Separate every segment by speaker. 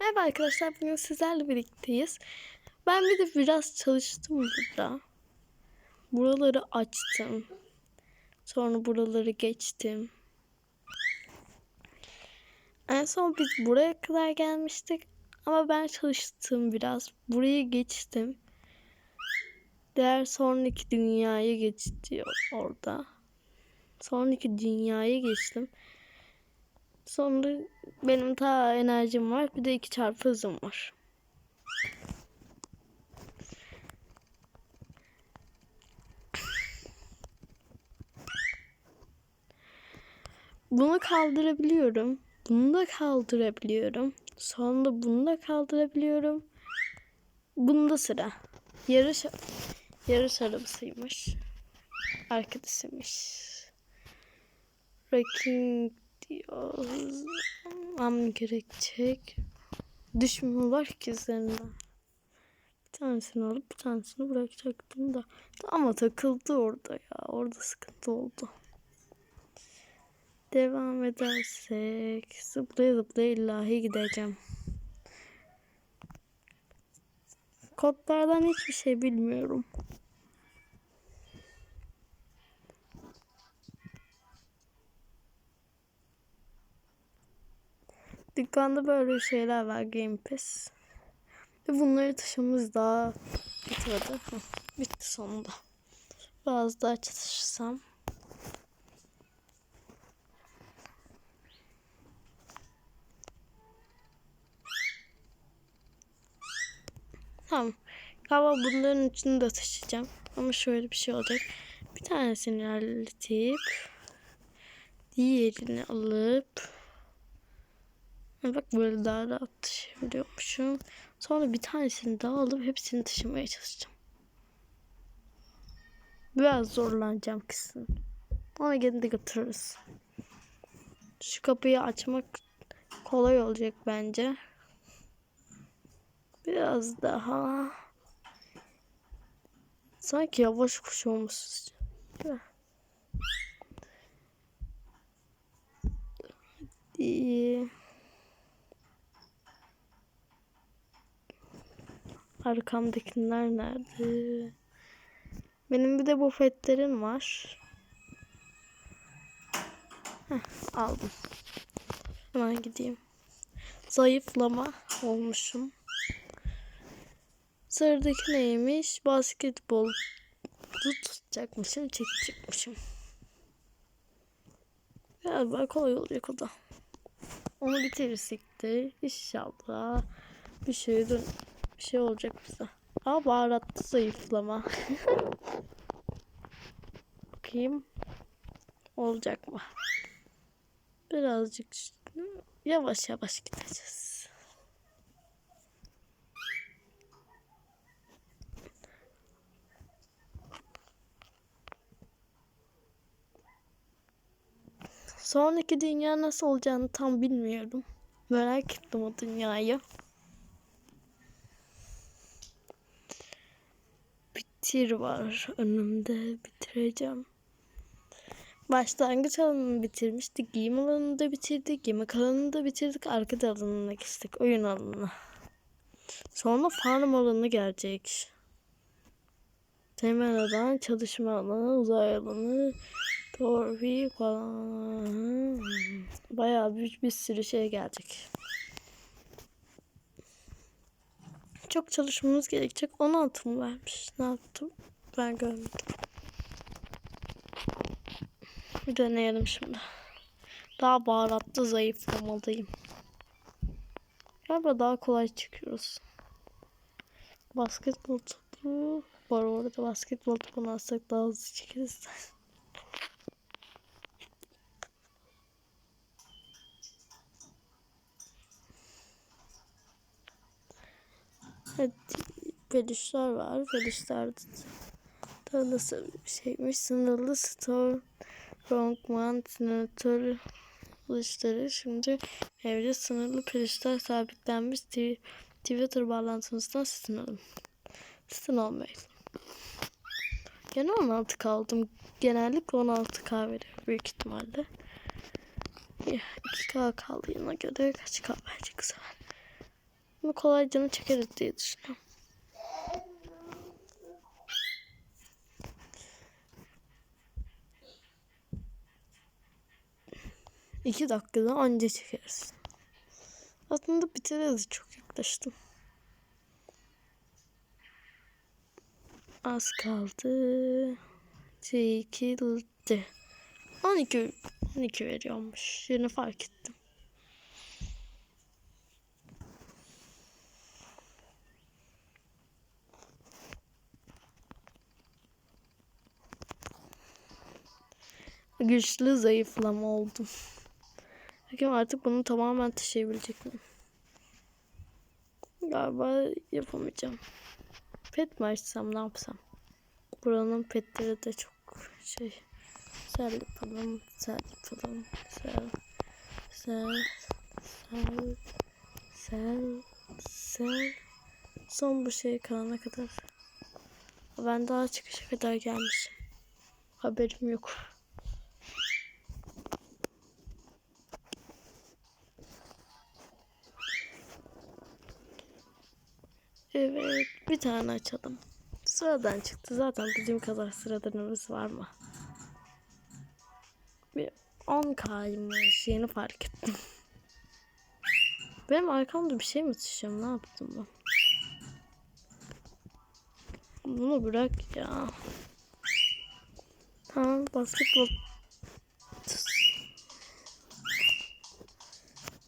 Speaker 1: Merhaba arkadaşlar bugün sizlerle birlikteyiz. Ben bir de biraz çalıştım burada. Buraları açtım. Sonra buraları geçtim. En son biz buraya kadar gelmiştik. Ama ben çalıştım biraz. Burayı geçtim. Diğer sonraki dünyaya geçti orada. Sonraki dünyaya geçtim. Sonra benim ta enerjim var. Bir de iki çarpı hızım var. Bunu kaldırabiliyorum. Bunu da kaldırabiliyorum. Sonra bunu da kaldırabiliyorum. Bunda sıra. Yarış yarış arabasıymış. Arkadaşıymış. Wrecking. Hızlanmam gerekecek. Düşmüyor var ki üzerinde. Bir tanesini alıp bir tanesini bırakacaktım da. Ama takıldı orada ya. Orada sıkıntı oldu. Devam edersek zıplaya zıplaya illahi gideceğim. Kodlardan hiçbir şey bilmiyorum. Dükkanda böyle şeyler var Game Pass. Ve bunları taşımız daha bitmedi. Bitti sonunda. Biraz daha çalışsam. Tamam. Galiba bunların içini de taşıyacağım. Ama şöyle bir şey olacak. Bir tanesini halledip diğerini alıp Bak böyle daha rahat taşıyabiliyormuşum. Sonra bir tanesini daha alıp hepsini taşımaya çalışacağım. Biraz zorlanacağım kesin. Ona gene de götürürüz. Şu kapıyı açmak kolay olacak bence. Biraz daha sanki yavaş koşuyormuşuz. Hadi. Arkamdakiler nerede? Benim bir de bufetlerim var. Heh, aldım. Hemen gideyim. Zayıflama olmuşum. Sıradaki neymiş? Basketbol tutacakmışım, çekecekmişim. Galiba kolay olacak o da. Onu bitirirsek de inşallah bir şey dön bir şey olacak bize. Aa baharatlı zayıflama. Bakayım. Olacak mı? Birazcık yavaş yavaş gideceğiz. Sonraki dünya nasıl olacağını tam bilmiyorum. Merak ettim o dünyayı. Bitir var önümde. Bitireceğim. Başlangıç alanını bitirmiştik. Giyim alanını da bitirdik. Yemek alanını da bitirdik. Arka alanına geçtik. Oyun alanına. Sonra farm alanı gelecek. Temel alan, çalışma alanı, uzay alanı, torbi falan. Bayağı büyük bir sürü şey gelecek. Çok çalışmamız gerekecek. 16 mı vermiş? Ne yaptım? Ben görmedim. Bir deneyelim şimdi. Daha baharatlı zayıflamalıyım. Galiba daha kolay çıkıyoruz. Basketbol topu var orada. Basketbol topunu alsak daha hızlı çıkarız. Hadi peluşlar var. Peluşlar da nasıl bir şeymiş? Sınırlı store Ronkman senatör listleri şimdi evde sınırlı peluşlar sabitlenmiş Tw- Twitter bağlantımızdan satın alın. Satın almayın. Gene 16 kaldım. Genellikle 16k veriyor büyük ihtimalle. Ya, 2k kaldığına göre kaç k bu sefer? Bunu kolay canı çekeriz diye düşünüyorum. İki dakikada anca çekeriz. Aslında bitiririz çok yaklaştım. Az kaldı. Çekildi. 12 12 veriyormuş. Yeni fark ettim. Güçlü zayıflama oldum. Bakayım artık bunu tamamen taşıyabilecek miyim? Galiba yapamayacağım. Pet mi açsam ne yapsam? Buranın petleri de çok şey. Sel yapalım, sel yapalım, sel, sel, sel, sel, sel. Son bu şey kalana kadar. Ben daha çıkışa kadar gelmişim. Haberim yok. Evet, bir tane açalım. Sıradan çıktı. Zaten bizim kadar sıradanımız var mı? Bir 10 kaymış. Yeni fark ettim. Benim arkamda bir şey mi taşıyorum? Ne yaptım ben? Bunu bırak ya. Ha, basketbol.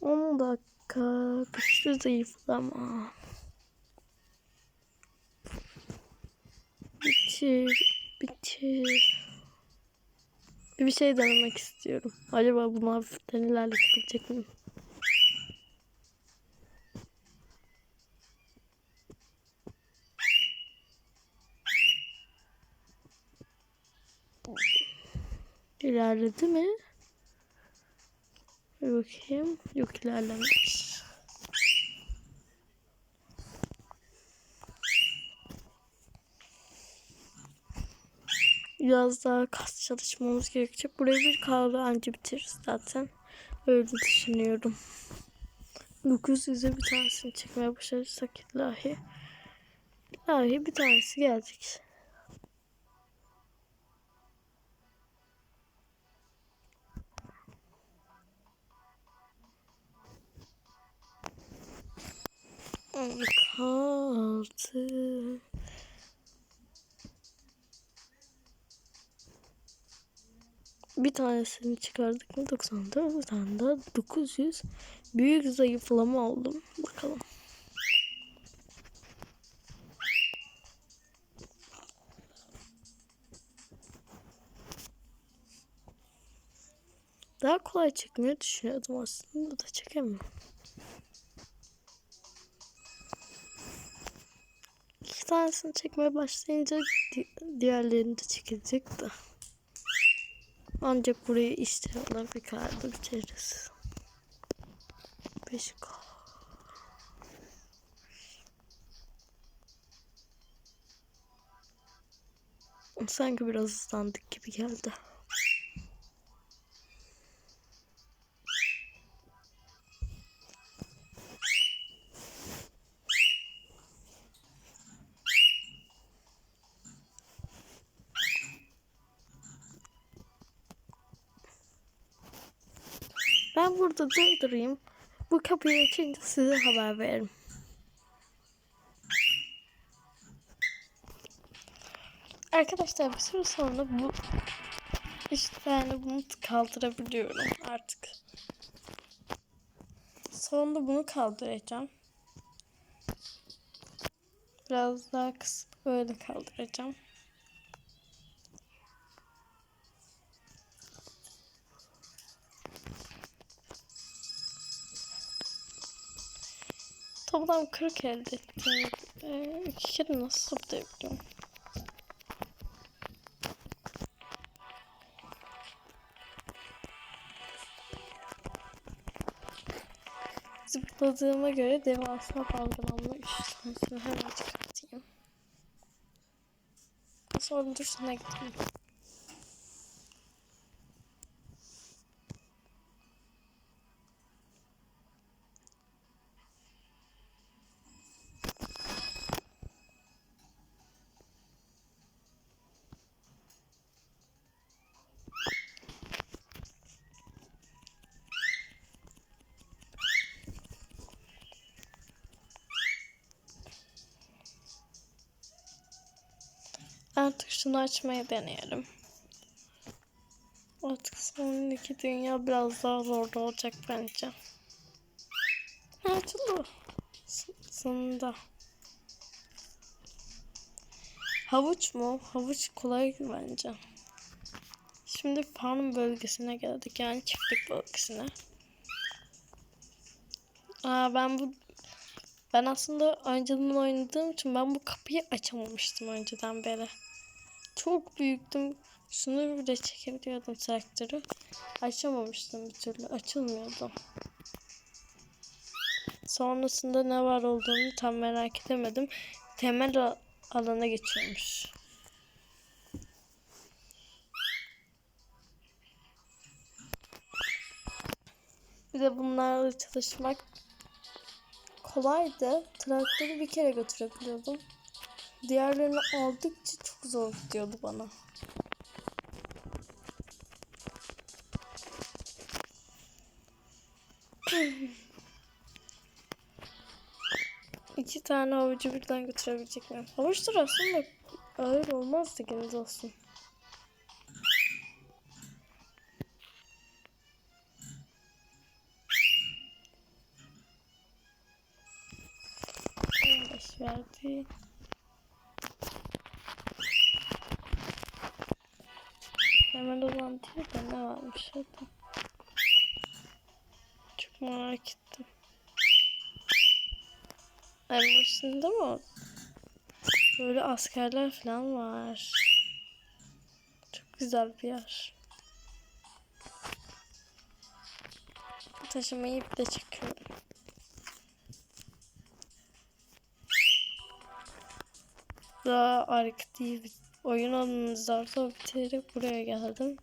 Speaker 1: 10 dakika. Güçlü zayıflama. Bitir. Bitir. Bir şey denemek istiyorum. Acaba bunu hafiften ilerletebilecek miyim? İlerledi mi? Bir bakayım. Yok ilerlememiş. Biraz daha kas çalışmamız gerekecek. Burayı bir kahve anca bitiririz zaten. Öyle düşünüyorum. 900'e bir tanesini çekmeye başarırsak ilahi. İlahi bir tanesi gelecek. Kaldı. Bir tanesini çıkardık mı 94 bir tane daha 900 büyük zayıflama oldum. Bakalım. Daha kolay çekmeyi düşünüyordum aslında da çekemiyorum. İki tanesini çekmeye başlayınca di diğerlerini de çekecek de. Ancak burayı işte bir kağıda bitiririz. 5 Sanki biraz ıslandık gibi geldi. Ben burada durdurayım. Bu kapıyı açınca size haber veririm. Arkadaşlar bir süre sonra bu işte yani bunu kaldırabiliyorum artık. Sonunda bunu kaldıracağım. Biraz daha kısıp böyle kaldıracağım. Toplam 40 elde ettim. Ee, iki kere nasıl zıplayabiliyorum? Zıpladığıma göre devasa dalgalanma 3 tanesini hemen çıkartayım. Sonra dur şuna gideyim. Artık şunu açmayı deneyelim. Artık sonraki dünya biraz daha zor olacak bence. Açıldı. Sonunda. Havuç mu? Havuç kolay bence. Şimdi farm bölgesine geldik. Yani çiftlik bölgesine. Aa ben bu ben aslında önceden oynadığım için ben bu kapıyı açamamıştım önceden beri. Çok büyüktüm. Şunu bile çekebiliyordum traktörü. Açamamıştım bir türlü. Açılmıyordu. Sonrasında ne var olduğunu tam merak edemedim. Temel alana geçiyormuş. Bir de bunlarla çalışmak kolaydı. Traktörü bir kere götürebiliyordum. Diğerlerini aldıkça çok zor gidiyordu bana. İki tane havucu birden götürebilecek miyim? Havuçlar aslında ağır olmazdı gene de olsun. Verdi. Merak ettim. En başında mı? Böyle askerler falan var. Çok güzel bir yer. Taşımayı ip de çekiyorum. Daha aktif oyun alanınızda bitirerek buraya geldim.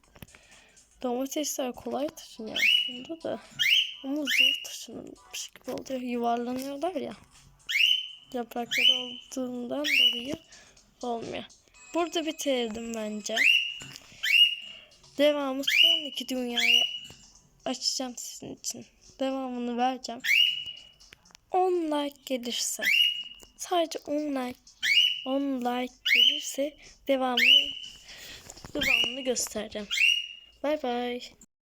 Speaker 1: Domatesler kolay taşınıyor aslında da. Ama zor taşınmış gibi oluyor. Yuvarlanıyorlar ya. Yaprakları olduğundan dolayı olmuyor. Burada bitirdim bence. Devamı sonraki dünyayı açacağım sizin için. Devamını vereceğim. 10 like gelirse sadece 10 like 10 like gelirse devamını devamını göstereceğim. Bay bay.